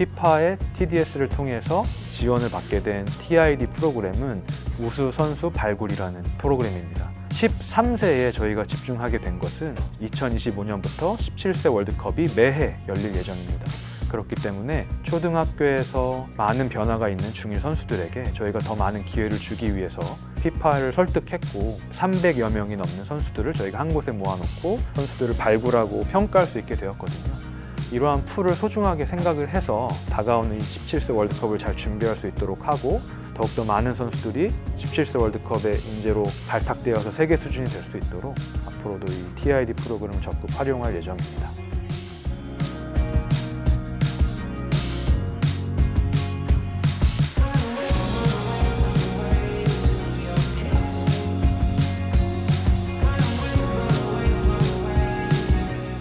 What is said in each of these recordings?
피파의 TDS를 통해서 지원을 받게 된 TID 프로그램은 우수 선수 발굴이라는 프로그램입니다. 13세에 저희가 집중하게 된 것은 2025년부터 17세 월드컵이 매해 열릴 예정입니다. 그렇기 때문에 초등학교에서 많은 변화가 있는 중1 선수들에게 저희가 더 많은 기회를 주기 위해서 피파를 설득했고 300여 명이 넘는 선수들을 저희가 한 곳에 모아놓고 선수들을 발굴하고 평가할 수 있게 되었거든요. 이러한 풀을 소중하게 생각을 해서 다가오는 이 17세 월드컵을 잘 준비할 수 있도록 하고 더욱더 많은 선수들이 17세 월드컵의 인재로 발탁되어서 세계 수준이 될 수 있도록 앞으로도 이 TID 프로그램을 적극 활용할 예정입니다.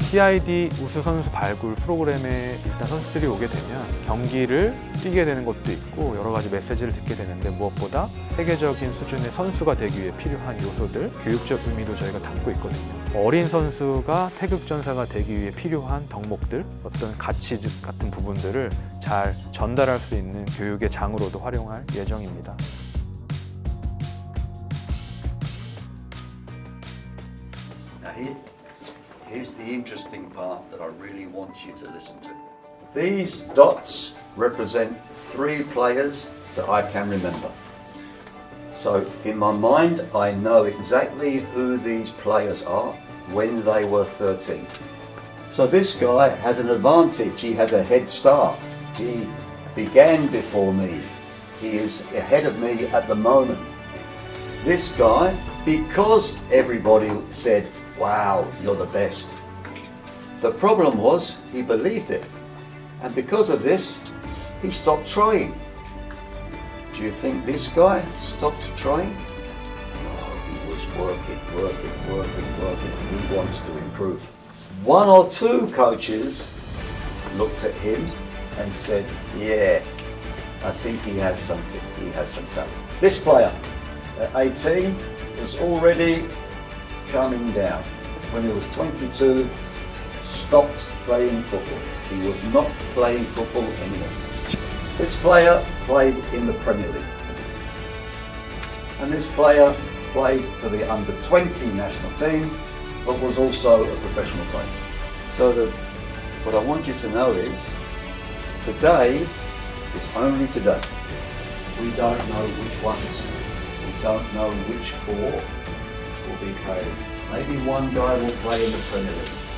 TID 우수 선수 발굴 프로그램에 일단 선수들이 오게 되면 경기를 뛰게 되는 것도 있고 여러 가지 메시지를 듣게 되는데 무엇보다 세계적인 수준의 선수가 되기 위해 필요한 요소들, 교육적 의미도 저희가 담고 있거든요. 어린 선수가 태극전사가 되기 위해 필요한 덕목들, 어떤 가치 같은 부분들을 잘 전달할 수 있는 교육의 장으로도 활용할 예정입니다. Now, here, here's the interesting part that I really want you to listen to. These dots represent three players that I can remember. So, in my mind, I know exactly who these players are when they were 13. So, this guy has an advantage, he has a head start. He began before me, he is ahead of me at the moment. This guy, because everybody said, Wow, you're the best. The problem was he believed it. And because of this, he stopped trying. Do you think this guy stopped trying? No, he was working, working, working, working. He wants to improve. One or two coaches looked at him and said, Yeah, I think he has something. He has some talent. This player at 18 was already coming down. When he was 22, stopped playing football. He was not playing football anymore. This player played in the Premier League. And this player played for the under 20 national team, but was also a professional player. So the, what I want you to know is, today is only today. We don't know which ones. We don't know which four will be. Maybe one guy will play in the Premier League.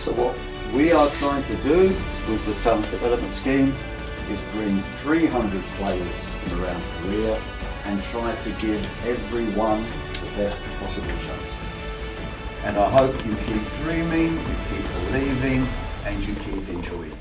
So what we are trying to do with the talent development scheme is bring 300 players from around Korea and try to give everyone the best possible chance. And I hope you keep dreaming, you keep believing, and you keep enjoying.